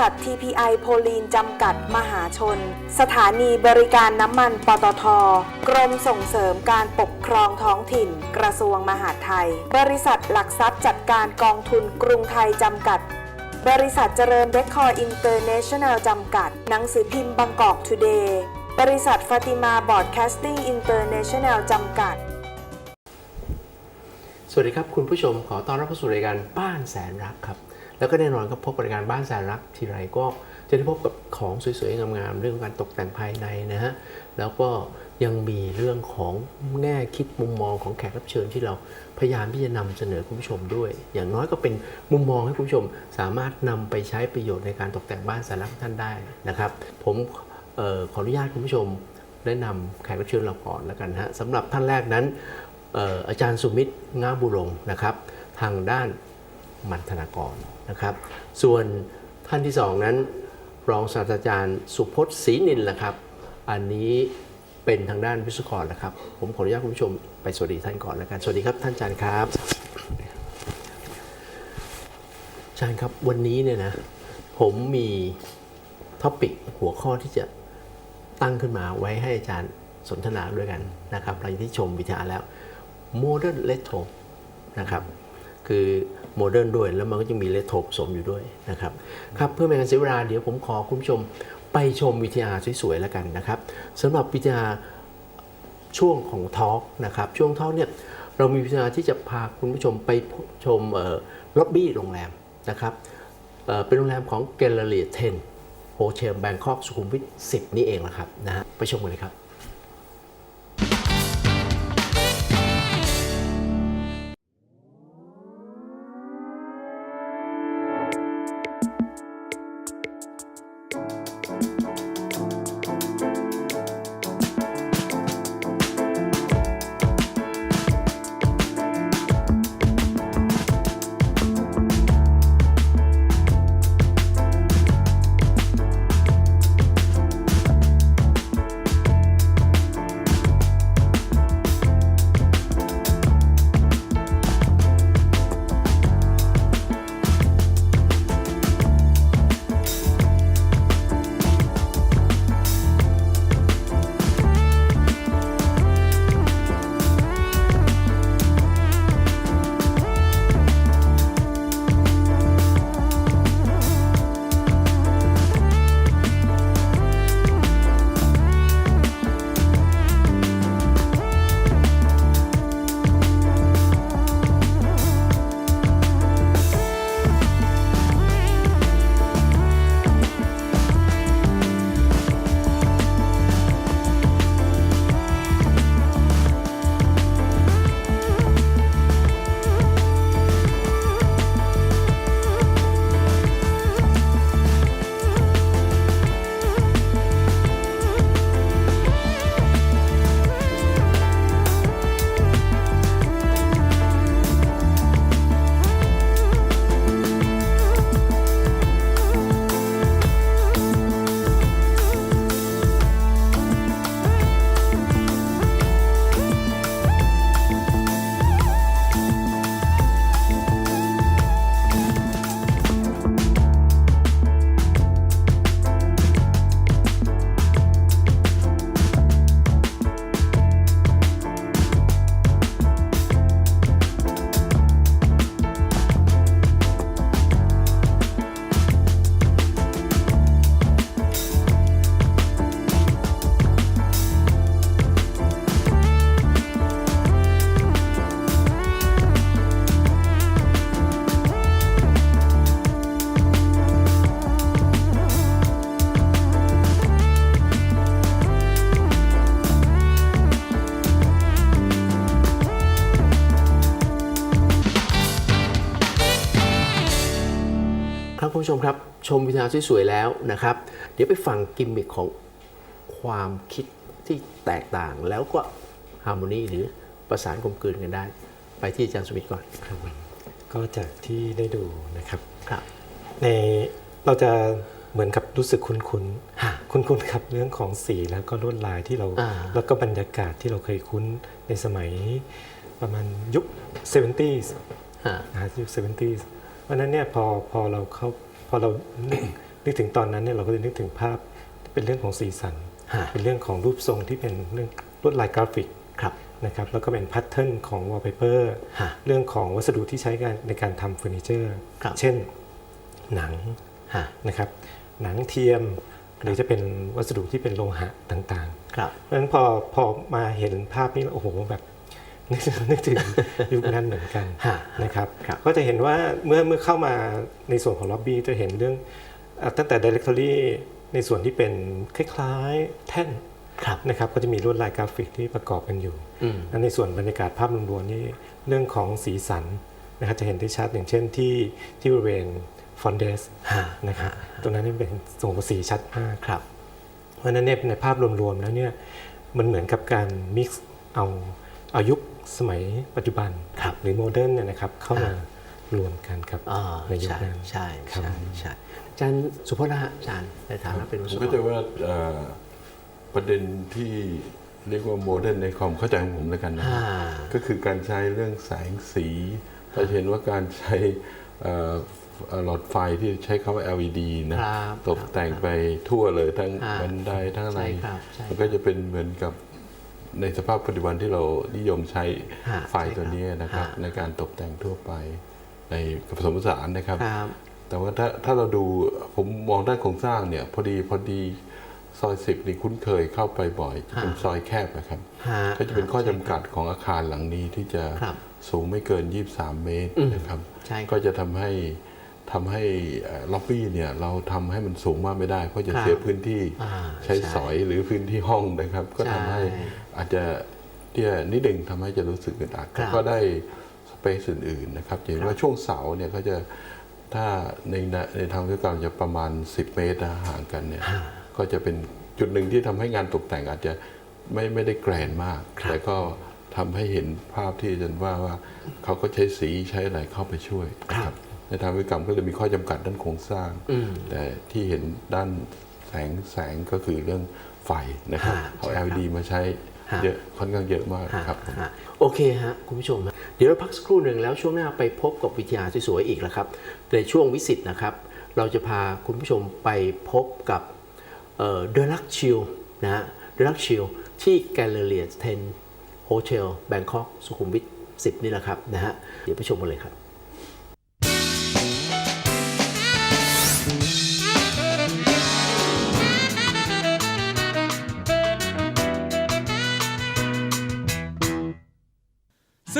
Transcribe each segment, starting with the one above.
ษัท TPI โพลีนจำกัดมหาชน สถานีบริการน้ำมันปตท กรมส่งเสริมการปกครองท้องถิ่น กระทรวงมหาดไทย บริษัทหลักทรัพย์จัดการกองทุนกรุงไทยจำกัด บริษัทเจริญเรคคอร์อินเตอร์เนชั่นแนลจำกัด หนังสือพิมพ์บางกอกทูเดย์ บริษัทฟาติมาบอร์ดแคสติ้งอินเตอร์เนชั่นแนลจำกัดสวัสดีครับ คุณผู้ชมขอต้อนรับเข้าสู่รายการบ้านแสนรักครับ แล้วก็แน่นอนครับพบบรายการบ้านแสนรักทีไรก็จะได้พบกับของสวยๆ งามๆ เรื่องการตกแต่งภายในนะฮะ แล้วก็ยังมีเรื่องของแง่คิดมุมมองของแขกรับเชิญที่เราพยายามที่จะนำเสนอคุณผู้ชมด้วย อย่างน้อยก็เป็นมุมมองให้คุณผู้ชมสามารถนำไปใช้ประโยชน์ในการตกแต่งบ้านสนรักท่านได้นะครับ ผมออขออนุญาตคุณผู้ชมแนะนำแขกรับเชิญเราก่อนแล้วกันฮะสำหรับท่านแรกนั้นอออาจารย์สุมิตรงาบุรงนะครับ ทางด้าน มันธนากรนะครับ ส่วนท่านที่สองนั้น รองศาสตราจารย์สุพจน์ศรีนินแหละครับ อันนี้เป็นทางด้านวิศวกรนะครับ ผมขออนุญาตคุณผู้ชมไปสวัสดีท่านก่อนแล้วกัน สวัสดีครับท่านอาจารย์ครับอาจารย์ครับวันนี้เนี่ยนะผมมีท็อปิกหัวข้อที่จะตั้งขึ้นมาไว้ให้อาจารย์สนทนาด้วยกันนะครับหลังที่ชมวิทยาแล้ว Modern Retro นะครับ คือโมเดิร์นด้วย แล้วมันก็จะมีเลโทรผสมอยู่ด้วยนะครับครับเพื่อไม่ให้เสียเวลาเดี๋ยวผมขอคุณผู้ชมไปชมวิทยาสวยๆแล้วกันนะครับสำหรับวิทยาช่วงของทอล์กนะครับช่วงทอล์กเนี่ยเรามีวิทยาที่จะพาคุณผู้ชมไปชมล็อบบี้โรงแรมนะครับเเป็นโรงแรมของแกลเลอรี่10โฮเทลแบงคอกสุขุมวิท10 นี่เองแหละครับนะฮะไปชมกันเลยครับ ผู้ชมครับ ชมวิทยาสวยๆแล้วนะครับ เดี๋ยวไปฟังกิมมิคของความคิดที่แตกต่างแล้วก็ฮาร์โมนีหรือประสานกลมกลืนกันได้ ไปที่อาจารย์สมิทก่อนครับผมก็จากที่ได้ดูนะครับครับในเราจะเหมือนกับรู้สึกคุ้นฮะๆคุ้นๆครับเรื่องของสีแล้วก็ลวดลายที่เราอ่าแล้วก็บรรยากาศที่เราเคยคุ้นในสมัยประมาณยุค 70s ฮะนะฮะยุค 70s ราะฉะนั้นเนี่ยพอพอเราเข้า พอเรานึกนึกถึงตอนนั้นเนี่ยเราก็จะนึกถึงภาพเป็นเรื่องของสีสันฮะเป็นเรื่องของรูปทรงที่เป็นเรื่องลวดลายกราฟิกครับนะครับแล้วก็เป็นแพทเทิร์นของวอลเปเปอร์ฮะเรื่องของวัสดุที่ใช้กันในการทำเฟอร์นิเจอร์ครับเช่นหนังฮะนะครับหนังเทียมหรือจะเป็นวัสดุที่เป็นโลหะต่างๆครับเพราะฉะนั้นพอพอมาเห็นภาพนี้แล้วโอ้โหแบบ นึกนึกถึงยุคนั้นเหมือนกันฮะนะครับครับก็จะเห็นว่าเมื่อเมื่อเข้ามาในส่วนของล็อบบี้จะเห็นเรื่องอะตั้งแต่ Directory ในส่วนที่เป็นคล้ายๆแท่นครับนะครับก็จะมีลวดลายกราฟิกที่ประกอบกันอยู่อืมและในส่วนบรรยากาศภาพรวมๆนี่เรื่องของสีสันนะครับจะเห็นได้ชัดอย่างเช่นที่ที่บริเวณฟอนเดสฮะนะครับตรงนั้นนี่เป็นส่งสีชัดมากครับเพราะฉะนั้นเนี่ยในภาพรวมๆแล้วเนี่ยมันเหมือนกับการมิกซ์เอาเอายุค สมัยปัจจุบันครับหรือโมเดิร์นเนี่ยนะครับเข้ามารวมกันครับอ่าในยุคใช่นั้นใช่ครับใช่ใช่อาจารย์สุพจน์นะฮะอาจารย์ในฐานะเป็นวิผศมวก็กจะรว่าเอ่อประเด็นที่เรียกว่าโมเดิร์นในความเข้าใจของผมแล้วกันนะอ่าก็คือการใช้เรื่องแสงสีเราจะเห็นว่าการใช้เอ่อเอ่อหลอดไฟที่ใช้คำว่า LED นะครับตกแต่งไปทั่วเลยทั้งอ่าบันไดทั้งอะไรใช่ครับใช่มันก็จะเป็นเหมือนกับ ในสภาพปัจจุบันที่เรานิยมใช้ฮะไฟตัวนี้นะครับฮะในการตกแต่งทั่วไปในผสมผสานนะครับครับ แต่ว่าถ้าถ้าเราดูผมมองด้านโครงสร้างเนี่ย พอดีพอดีซอยสิบนี่คุ้นเคยเข้าไปบ่อยจะเป็นฮะซอยแคบนะครับฮะก็จะเป็นข้อจำกัดของอาคารหลังนี้ที่จะครับสูงไม่เกิน 23 เมตรอืมนะครับใช่ครับก็จะทำให้ ทำให้ล็อบบี้เนี่ยเราทำให้มันสูงมากไม่ได้ เพราะจะครับเสียพื้นที่อ่าใช้ใช่สอยหรือพื้นที่ห้องนะครับ ก็ทำให้ใช่อาจจะเตี้ยนิดหนึ่งทำให้จะรู้สึกอึดอัดครับก็ได้สเปซอื่นๆนะครับจะเห็นว่าช่วงเสาเนี่ยก็จะถ้าในในทางวิศวกรรมจะประมาณ 10 เมตรนะห่างกันเนี่ยอ่าก็จะเป็นจุดหนึ่งที่ทำให้งานตกแต่งอาจจะไม่ไม่ได้แกรนมากครับแต่ก็ทำให้เห็นภาพที่อาจารย์ว่าว่าเขาก็ใช้สีใช้อะไรเข้าไปช่วยนะครับ ในทางวิศวกรรมก็จะมีข้อจำกัดด้านโครงสร้างอืมแต่ที่เห็นด้านแสงแสงก็คือเรื่องไฟนะครับฮะเอาใช่ครับ LED มาใช้ฮะเยอะค่อนข้างเยอะมากครับฮะฮะโอเคฮะ คุณผู้ชมฮะเดี๋ยวเราพักสักครู่หนึ่งแล้วช่วงหน้าไปพบกับวิทยาที่สวยๆอีกแล้วครับ ในช่วงวิสิตนะครับ เราจะพาคุณผู้ชมไปพบกับเดลักชิลนะฮะเดลักชิลที่แกลเลอรี่เทนโฮเทลแบงคอกสุขุมวิท10 นี่แหละครับนะฮะเดี๋ยวไปชมกันเลยครับ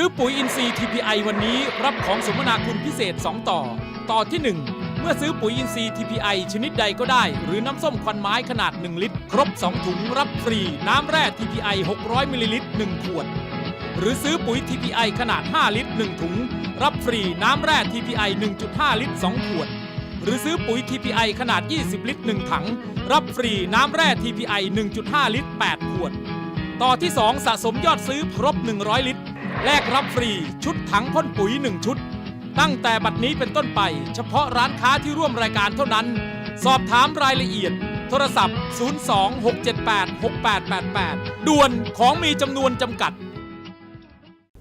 ซื้อปุ๋ยอินทรีย์ TPI วันนี้รับของสมนาคุณพิเศษ 2 ต่อ ต่อที่ 1 เมื่อซื้อปุ๋ยอินทรีย์ TPI ชนิดใดก็ได้ หรือน้ำส้มควันไม้ขนาด 1 ลิตร ครบ 2 ถุงรับฟรี น้ำแร่ TPI 600มิลลิลิตร1ขวด หรือซื้อปุ๋ย TPI ขนาด 5 ลิตร 1 ถุง รับฟรีน้ำแร่ TPI 1.5 ลิตร 2 ขวด หรือซื้อปุ๋ย TPI ขนาด 20 ลิตร 1 ถัง รับฟรีน้ำแร่ TPI 1.5 ลิตร 8 ขวด ต่อที่ 2 สะสมยอดซื้อครบ 100 ลิตร แลกรับฟรีชุดถังพ่นปุ๋ย 1 ชุด ตั้งแต่บัดนี้เป็นต้นไป เฉพาะร้านค้าที่ร่วมรายการเท่านั้น สอบถามรายละเอียด โทรศัพท์ 026786888 ด่วนของมีจำนวนจำกัด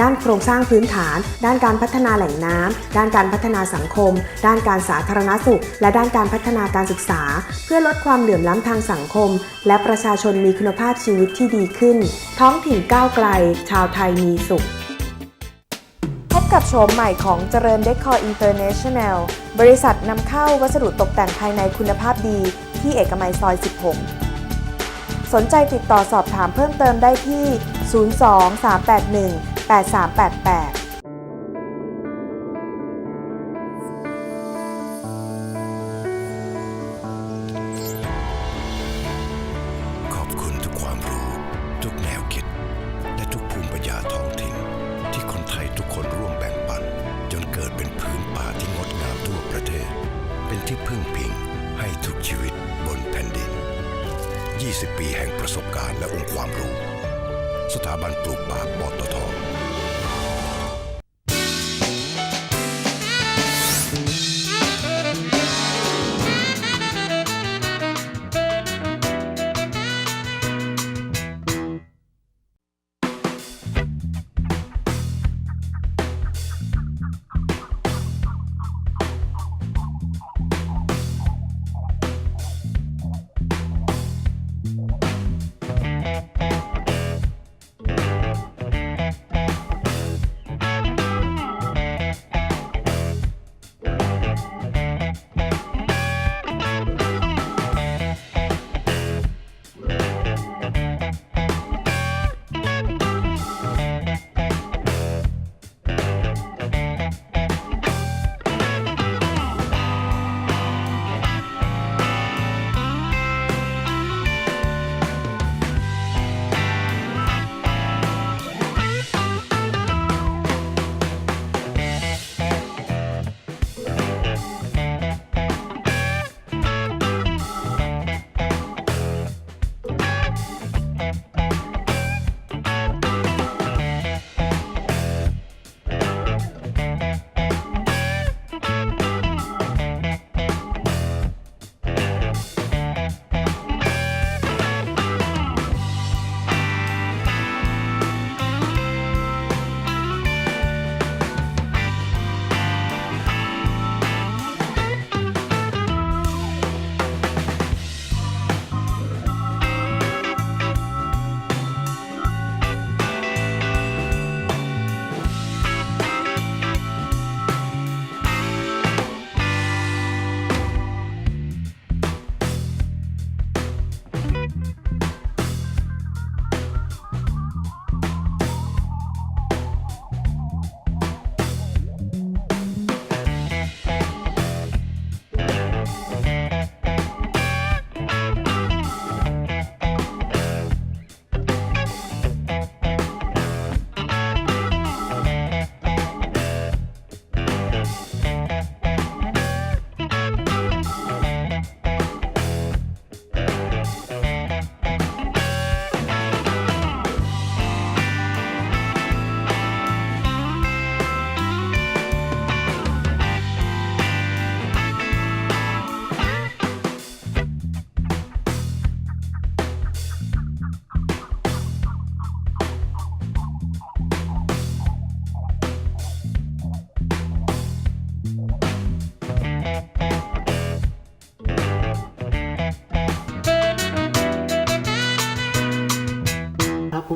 ด้านโครงสร้างพื้นฐาน ด้านการพัฒนาแหล่งน้ำด้านการพัฒนาสังคม ด้านการสาธารณสุข และด้านการพัฒนาการศึกษา เพื่อลดความเหลื่อมล้ำทางสังคม และประชาชนมีคุณภาพชีวิตที่ดีขึ้น ท้องถิ่นก้าวไกล ชาวไทยมีสุข พบกับโฉมใหม่ของเจริญเดคอร์อินเตอร์เนชั่นแนลบริษัทนำเข้าวัสดุตกแต่งภายในคุณภาพดีที่เอกมัยซอย 16สนใจติดต่อสอบถามเพิ่มเติมได้ที่ 02 381 ขอบคุณทุกความรู้ทุกแนวคิดและทุกภูมิปัญญาท้องถิ่นที่คนไทยทุกคนร่วมแบ่งปันจนเกิดเป็นพื้นป่าที่งดงามทั่วประเทศเป็นที่พึ่งพิงให้ทุกชีวิตบนแผ่นดิน 20 ปีแห่งประสบการณ์และองค์ความรู้ สถาบันปลูกป่าปตท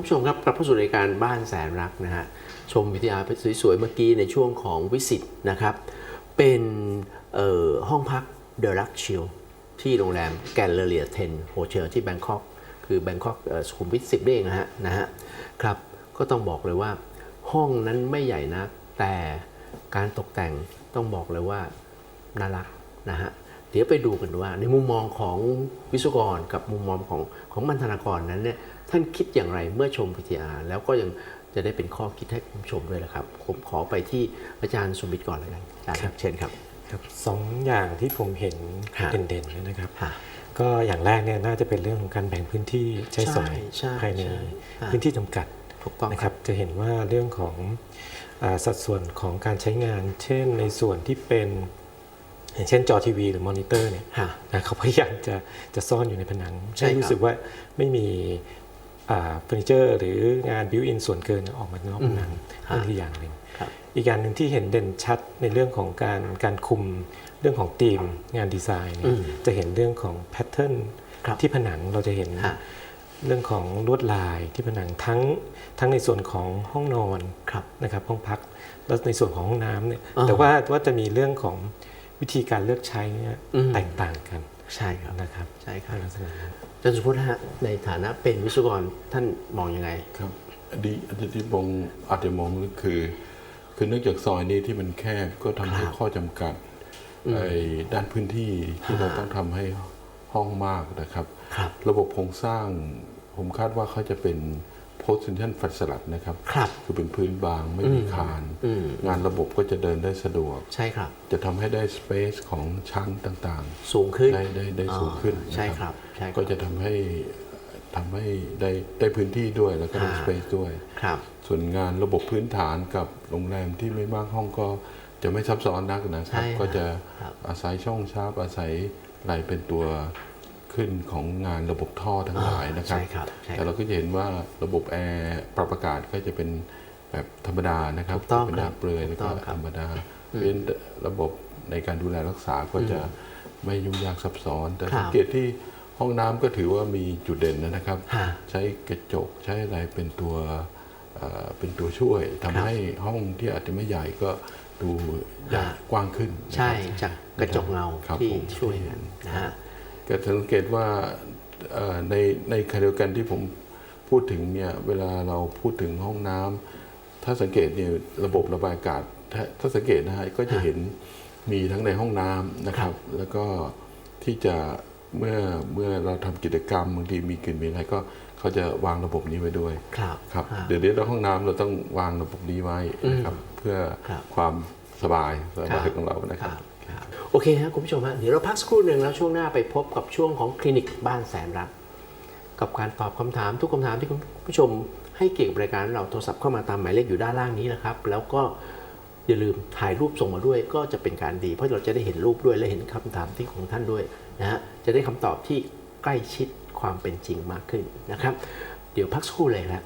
ผู้ชมครับกลับเข้าสู่รายการบ้านแสนรักนะฮะชมวิทยาสวยๆเมื่อกี้ในช่วงของวิสิตนะครับ เป็นห้องพักเดอะรักชิลที่โรงแรมแกลเลเรียเทนโฮเทลที่แบงคอกคือแบงคอกสุขุมวิท10เองนะฮะนะฮะครับก็ต้องบอกเลยว่าห้องนั้นไม่ใหญ่นะแต่การตกแต่งต้องบอกเลยว่าน่ารักนะฮะเดี๋ยวไปดูกันว่าในมุมมองของวิศวกรกับมุมมองของของบรรณากรนั้นเนี่ย ท่านคิดอย่างไรเมื่อชมวิทยาแล้วก็ยังจะได้เป็นข้อคิดให้คุณผู้ชมด้วยละครับ ผมขอไปที่อาจารย์สมบิตก่อนเลยกันอาจารย์ครับเชิญครับครับสองอย่างที่ผมเห็นฮะเด่นๆนะครับฮะก็อย่างแรกเนี่ยน่าจะเป็นเรื่องของการแบ่งพื้นที่ใช้สอยใช่ภายในใช่ฮะพื้นที่จำกัดถูกต้องนะคครัรับบจะเห็นว่าเรื่องของอาสัดส่วนของการใช้งาน เช่นในส่วนที่เป็นอย่างเช่นจอทีวีหรือมอนิเตอร์เนี่ยฮะนะเขาพยายามจะจะซ่อนอยู่ในผนังใช่ครับรู้สึกว่าไม่มีอ่า เฟอร์นิเจอร์หรืองานบิวอินส่วนเกินออกมานอกผนังฮะนั่นคืออย่างหนึ่งครับอีกอย่างหนึ่งที่เห็นเด่นชัดในเรื่องของการการคุมเรื่องของธีมงานดีไซน์เนี่อืยมจะเห็นเรื่องของแพทเทิร์นครับที่ผนังเราจะเห็นฮะเรื่องของลวดลายที่ผนังทั้งทั้งในส่วนของห้องนอนครับนะครับห้องพักแล้วในส่วนของห้องน้ำเนี่ยอ่าแต่ว่าว่าจะมีเรื่องของวิธีการเลือกใช้เนี่ยอืมแตกต่างกันใช่ครับนะครับใช่ครับในลักษณะนั้น อาจารย์สุพจน์ฮะในฐานะเป็นวิศวกรท่านมองยังไง ครับอันนี้อันที่มองอาจจะมองก็คือ คือเนื่องจากซอยนี้ที่มันแคบก็ทำให้ครับข้อจำกัดไอ้ด้านพื้นที่ที่เราต้องทำให้ห้องมากนะครับ ครับ ระบบโครงสร้างผมคาดว่าเขาจะเป็น post tension flat slab นะครับครับคือเป็นพื้นบางไม่มีคานอืมงานระบบก็จะเดินได้สะดวก ใช่ครับ จะทำให้ได้ space ของชั้นต่างสูงขึ้นๆได้ได้ได้สูงขึ้นอ๋อใช่นะครับใช่ครับก็จะทำให้ทำให้ได้ได้พื้นที่ด้วยแล้วก็ได้อ่า space ด้วยครับส่วนงานระบบพื้นฐานกับโรงแรมที่ไม่มากห้องก็จะไม่ซับซ้อนนักนะครับใช่ก็จะครับอาศัยช่องชาร์ปอาศัยอะไรเป็นตัว ขึ้นของงานระบบท่อทั้งหลายนะครับ ใช่ครับใช่คแต่รับเราก็จะเห็นว่าระบบแอร์ปรับอากาศก็จะเป็นแบบธรรมดานะครับถูกต้องเป็นครับน้ำเปลือยถูแล้วกต้ก็องครับ ธรรมดาเป็นระบบในการดูแลรักษาก็จะไม่ยุ่งยากซับซ้อน แต่ครับสังเกตที่ห้องน้ำก็ถือว่ามีจุดเด่นนะครับ ฮะ ใช้กระจกใช้อะไรเป็นตัวเอ่อเป็นตัวช่วยทำให้ห้องที่อาจจะไม่ใหญ่ก็ดูใหญ่ฮะ กว้างขึ้นนะครับ ใช่จากกระจกเงาครับที่ผม ช่วยกันนะฮะ ก็สังเกตว่าเอ่อในในขณะเดียวกันที่ผมพูดถึงเนี่ยเวลาเราพูดถึงห้องน้ำถ้าสังเกตเนี่ยระบบระบายอากาศ ถ้าถ้าสังเกตนะฮะก็จะฮะเห็นมีทั้งในห้องน้ำนะคครัรับบแล้วก็ที่จะเมื่อเมื่อเราทำกิจกรรมบางทีมีกลิ่นมีอะไรก็เขาจะวางระบบนี้ไว้ด้วยครับครับฮะเดี๋ยวนี้เราห้องน้ำเราต้องวางระบบนี้ไว้นะครับ เพื่อครับความสบายสครับบายของเรานะคครัรับบครับ โอเคฮะคุณผู้ชมฮะเดี๋ยวเราพักสักครู่หนึ่งแล้วช่วงหน้าไปพบกับช่วงของคลินิกบ้านแสนรักกับการตอบคำถามทุกคำถามที่คุณผู้ชม ให้เกี่ยวกับรายการเราโทรศัพท์เข้ามาตามหมายเลขอยู่ด้านล่างนี้นะครับ แล้วก็อย่าลืมถ่ายรูปส่งมาด้วยก็จะเป็นการดี เพราะเราจะได้เห็นรูปด้วยและเห็นคำถามที่ของท่านด้วยนะฮะจะได้คำตอบที่ใกล้ชิดความเป็นจริงมากขึ้นนะครับ เดี๋ยวพักสักครู่เลยครับ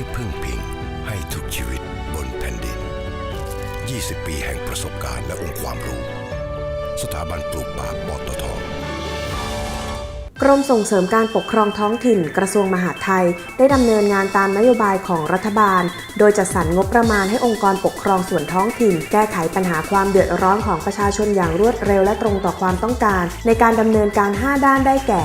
ที่พึ่งพิงให้ทุกชีวิตบนแผ่นดิน 20 ปีแห่งประสบการณ์และองค์ความรู้ สถาบันปลูกป่าปตทกรมส่งเสริมการปกครองท้องถิ่นกระทรวงมหาดไทย ได้ดำเนินงานตามนโยบายของรัฐบาล โดยจัดสรรงบประมาณให้องค์กรปกครองส่วนท้องถิ่น แก้ไขปัญหาความเดือดร้อนของประชาชนอย่างรวดเร็วและตรงต่อความต้องการ ในการดำเนินการ 5 ด้านได้แก่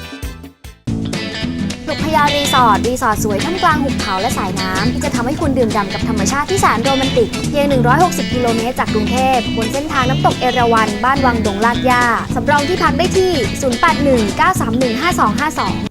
ปลุกพยารีสอร์ทรีสอร์ทสวยท่ามกลางหุบเขาและสายน้ำที่จะทำให้คุณดื่มด่ำกับธรรมชาติที่แสนโรแมนติก เพียง 160 กิโลเมตรจากกรุงเทพบนเส้นทางน้ำตกเอราวัณบ้านวังดงลาดย่าสำรองที่พักได้ที่ 0819315252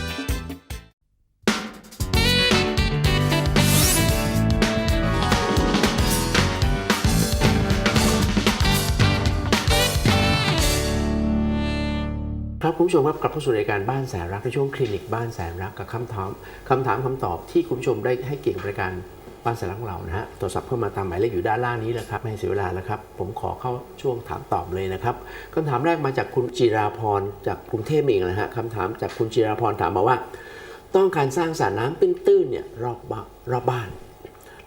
คุณผู้ชมครับกลับเข้าสู่รายการบ้านแสนรักในช่วงคลินิกบ้านแสนรักกับคำถามคำถามคำตอบที่คุณผู้ชมได้ให้เกียรติรายการบ้านแสนรักของเรานะฮะโทรศัพท์เข้ามมาตามหมายเลขอยู่ด้านล่างนี้นะครับไม่ให้เสียเวลาแล้วครับ ผมขอเข้าช่วงถามตอบเลยนะครับคำถามแรกมาจากคุณจิราพรจากกรุงเทพเองนะฮะคำถามจากคุณจิราพรถามมาว่า ต้องการสร้างสระน้ำตื้นๆเนี่ยรอบบ้านรอบบ้าน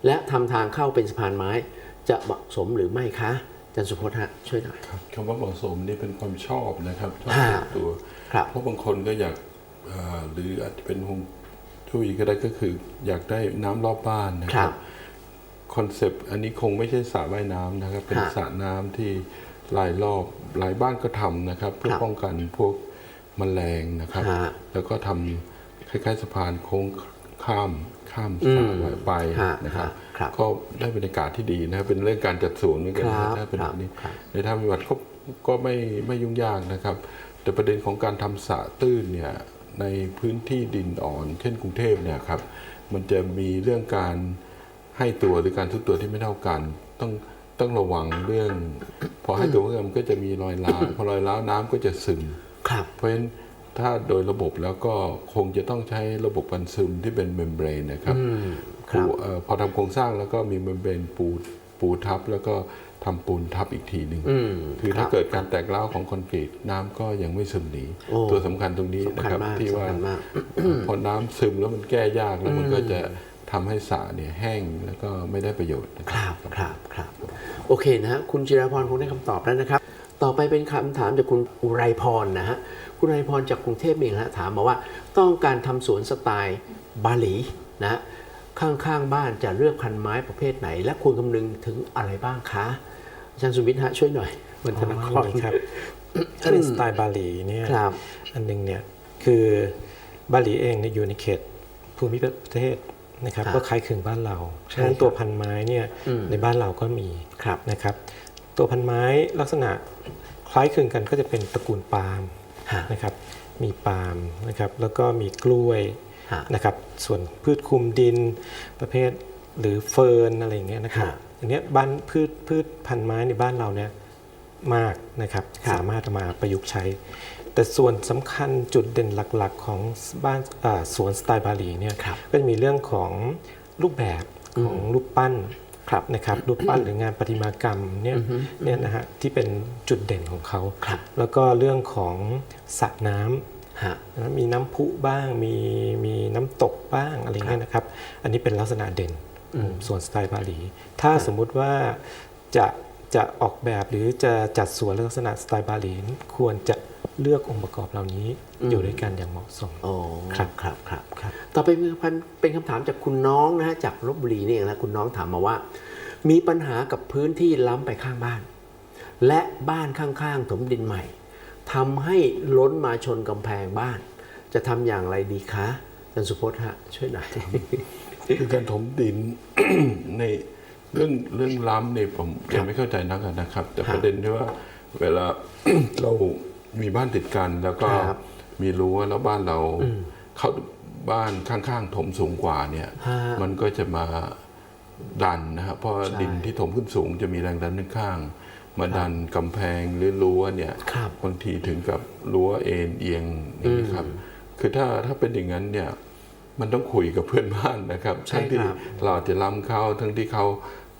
และทำทางเข้าเป็นสะพานไม้จะเหมาะสมหรือไม่คะ จารย์สุพจน์ฮะช่วยหน่อยครับคำว่าเหมาะสมนี่เป็นความชอบนะครับชอบอ่าส่วนตัวครับเพราะบางคนก็อยากเอ่อหรืออาจจะเป็นฮวงจุ้ยก็ได้ก็คือ อยากได้น้ำรอบบ้านนะคครัรับบคอนเซปต์อันนี้คงไม่ใช่สระว่ายน้ำนะครับ เป็นฮะสระน้ำที่หลายรอบหลายบ้านก็ทำนะครับ เพื่อครับป้องกันพวกแมลงนะครับฮะแล้วก็ทำคล้ายๆสะพานโค้ง ข้ามข้ามอืสมระไปฮะนะครับครับ ก็ได้บรรยากาศที่ดีนะครับเป็นเรื่องการจัดสวนเหมือนกันนะครัฮะบถ้าเป็นแบบนี้ครับในทางปฏิบัติก็ก็ไม่ไม่ยุ่งยากนะครับ แต่ประเด็นของการทำสระตื้นเนี่ยในพื้นที่ดินอ่อน เช่นกรุงเทพเนี่ยครับมันจะมีเรื่องการให้ตัวหรือการทุกตัวที่ไม่เท่ากัน ต้องต้องระวังเรื่อง พอให้ตัวเมื่อมันก็จะมีรอยร้าวพอรอยร้าวน้ำก็จะซึมครับเพราะฉะนั้น ถ้าโดยระบบแล้วก็คงจะต้องใช้ระบบกันซึมที่เป็นเมมเบรนนะครับอืมครับปูเอ่อพอทำโครงสร้างแล้วก็มีเมมเบรนปูปูทับแล้วก็ทำปูนทับอีกทีหนึ่งอืมคือถ้ารับเกิดการแตกร้าวของคอนกรีตน้ำก็ยังไม่ซึมหนีโอ้ตัวสำคัญตรงนี้สำนะคัญครับมากที่ว่าสำคัญมากพอน้ำซึมแล้วมันแก้ยากแล้วมันอืมก็จะทำให้สระเนี่ยแห้งแล้วก็ไม่ได้ประโยชน์นะคครัรับบครับครับโอเคนะฮะคุณจิราพรคงได้คำตอบแล้วนะครับ ต่อไปเป็นคำถามจากคุณอุไรพรนะฮะ คุณอุไรพรจากกรุงเทพเองนะฮะถามมาว่าต้องการทำสวนสไตล์บาหลีนะฮะข้างๆบ้านจะเลือกพันไม้ประเภทไหน และควรคำนึงถึงอะไรบ้างคะอาจารย์สุวิทย์ฮะช่วยหน่อยวันธนครอ๋อครับถ้าในสไตล์บาหลีเนี่ยครับอันหนึงเนี่ยคือบาหลีเองเนี่ยอยู่ในเขตภูมิประเทศนะครับครับก็คล้ายคลึงบ้านเราใช่ฉะนั้นตัวพันไม้เนี่ยอืมในบ้านเราก็มีครับนะครับ ตัวพันไม้ลักษณะคล้ายคลึงกันก็จะเป็นตระกูลปาล์มฮะนะครับ มีปาล์มนะครับแล้วก็มีกล้วยฮะนะครับ ส่วนพืชคลุมดินประเภทหรือเฟิร์นอะไรอย่างเงี้ยนะครับฮะอย่างเนี้ยบ้านพืชพืชพันไม้ในบ้านเราเนี่ยมากนะครับครับสามารถเอามาประยุกต์ใช้ แต่ส่วนสำคัญจุดเด่นหลักๆของบ้านอ่าสวนสไตล์บาหลีเนี่ยครับก็จะมีเรื่องของรูปแบบของรูปปั้น นะครับรูปปั้นหรืองานประติมากรรมเนี่ยเนี่ยนะฮะที่เป็นจุดเด่นของเขาครับแล้วก็เรื่องของสระน้ำฮะนะมีน้ำพุบ้างมีมีน้ำตกบ้างอะไรเงี้ยนะครับ อันนี้เป็นลักษณะเด่นของสวนสไตล์บาหลี ถ้าสมมุติว่าจะจะออกแบบหรือจะจัดสวนลักษณะสไตล์บาหลี ควรจะ เลือกองค์ประกอบเหล่านี้อยู่ด้วยกันอย่างเหมาะสมโอ้ครับครับครับครับ ต่อไปเป็นคำเป็นคำถามจากคุณน้องนะฮะจากลบบุรีนี่เองนะคุณน้องถามมาว่า มีปัญหากับพื้นที่ล้ำไปข้างบ้าน และบ้านข้างๆถมดินใหม่ทำให้ล้นมาชนกำแพงบ้าน จะทำอย่างไรดีคะอาจารย์สุพจน์ฮะช่วยหน่อยคือการถมดินในเรื่องเรื่องล้ำเนี่ยผมครัยับงไม่เข้าใจนักอะนะครับ แต่ครับประเด็นที่ว่าเวลาเรา มีบ้านติดกันแล้วก็ครับมีรั้วแล้วบ้านเราอืมเข้าบ้านข้างๆ ถมสูงกว่าเนี่ย ฮะมันก็จะมาดันนะครับเพราะใช่ ดินที่ถมขึ้นสูงจะมีแรงดันข้างๆมาดันกำแพงหรือรั้วเนี่ย ครับ บางทีถึงกับรั้วเอ็นเอียงอย่างนี้ครับ คือถ้าถ้าเป็นอย่างนั้นเนี่ย มันต้องคุยกับเพื่อนบ้านนะครับใช่ทั้งที่ครับ เราอาจจะล้ำเข้าทั้งที่เขา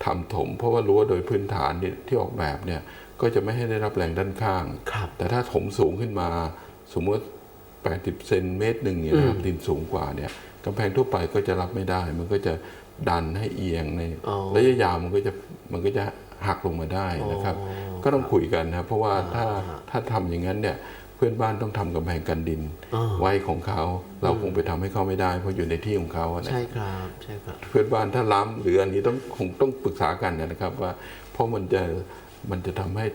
ทำถม เพราะว่ารั้วโดยพื้นฐานเนี่ยที่ออกแบบเนี่ย ก็จะไม่ให้ได้รับแรงด้านข้างครับแต่ถ้าถมสูงขึ้นมาสมมติ 80 เซนเมตรหนึ่งเนี่ยนะครับดินสูงกว่าเนี่ยกำแพงทั่วไปก็จะรับไม่ได้ มันก็จะดันให้เอียงในอ๋อระยะยาวมันก็จะมันก็จะหักลงมาได้นะครับอ๋อก็ต้องคุยกันนะครับเพราะว่าถ้าอ่าถ้าทำอย่างนั้นเนี่ยเพื่อนบ้านต้องทำกำแพงกันดินอ๋อไว้ของเขาเราคงไปทำให้เขาไม่ได้ เพราะอยู่ในที่ของเขาอะนะใช่ครับใช่ครับ เพื่อนบ้านถ้าล้ำหรืออันนี้ต้องคงต้องปรึกษากันนะครับว่า เพราะมันจะ มันจะทำให้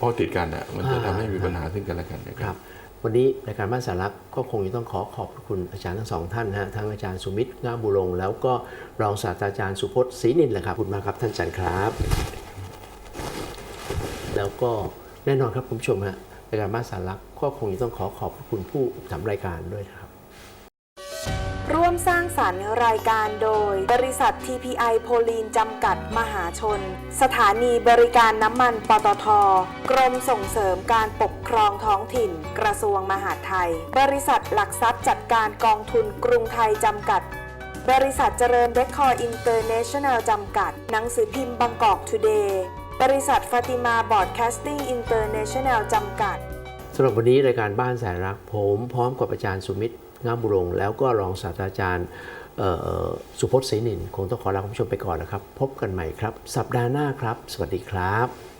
พอติดกันอะมันจะทำให้มีปัญหาซึ่งกันและกันนะครับ วันนี้รายการบ้านสารักก็คงจะต้องขอขอบคุณอาจารย์ทั้งสองท่านนะฮะทั้งอาจารย์สุมิตรงามบุรงค์แล้วก็รองศาสตราจารย์สุพจน์ศรีนินแหละครับคุณมาครับท่านอาจารย์ครับ แล้วก็แน่นอนครับคุณผู้ชมฮะรายการบ้านสารักก็คงจะต้องขอขอบคุณผู้ทำรายการด้วยครับ สร้างสรรค์รายการโดย บริษัท TPI โพลีนจำกัดมหาชน สถานีบริการน้ำมันปตท กรมส่งเสริมการปกครองท้องถิ่น กระทรวงมหาดไทย บริษัทหลักทรัพย์จัดการกองทุนกรุงไทยจำกัด บริษัทเจริญเรคคอร์อินเตอร์เนชั่นแนลจำกัด หนังสือพิมพ์บางกอกทูเดย์บริษัทฟาติมาบอร์ดแคสติ้งอินเตอร์เนชั่นแนลจำกัดสำหรับวันนี้รายการบ้านแสนรักผมพร้อมกับอาจารย์สุมิตร งามบุรงแล้วก็รองศาสตราจารย์สุพจน์ศรีนินคงต้องขอลาคุณผู้ชมไปก่อนนะครับ พบกันใหม่ครับ สัปดาห์หน้าครับ สวัสดีครับ